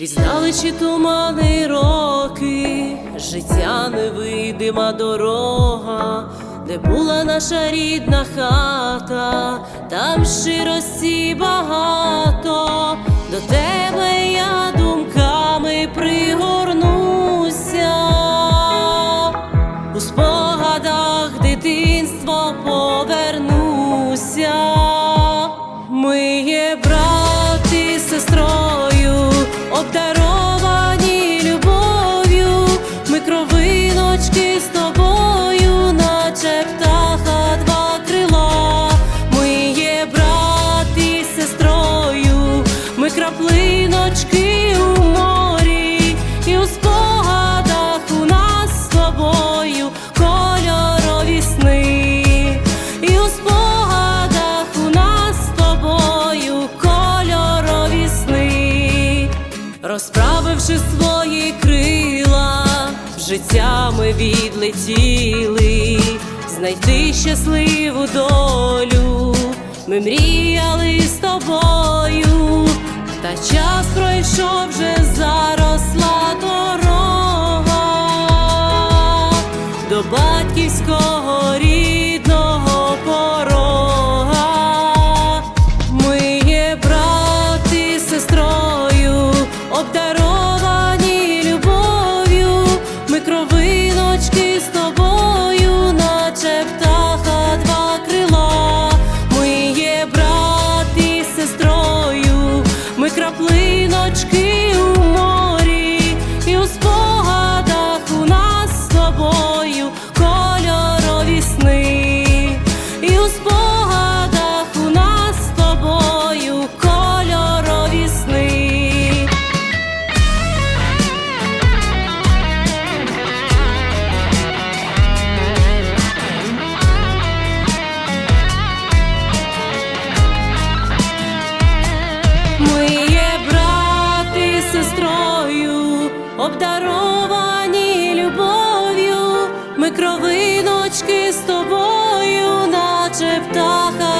Чи тумани роки, життя невидима дорога, де була наша рідна хата, там щирості багато, розправивши свої крила, в життя ми відлетіли, знайти щасливу долю. Ми мріяли з тобою, та час пройшов вже заросла дорога до батьківського кровиночки з тобою, сестрою, обдаровані любов'ю, ми кровиночки з тобою, наче птаха.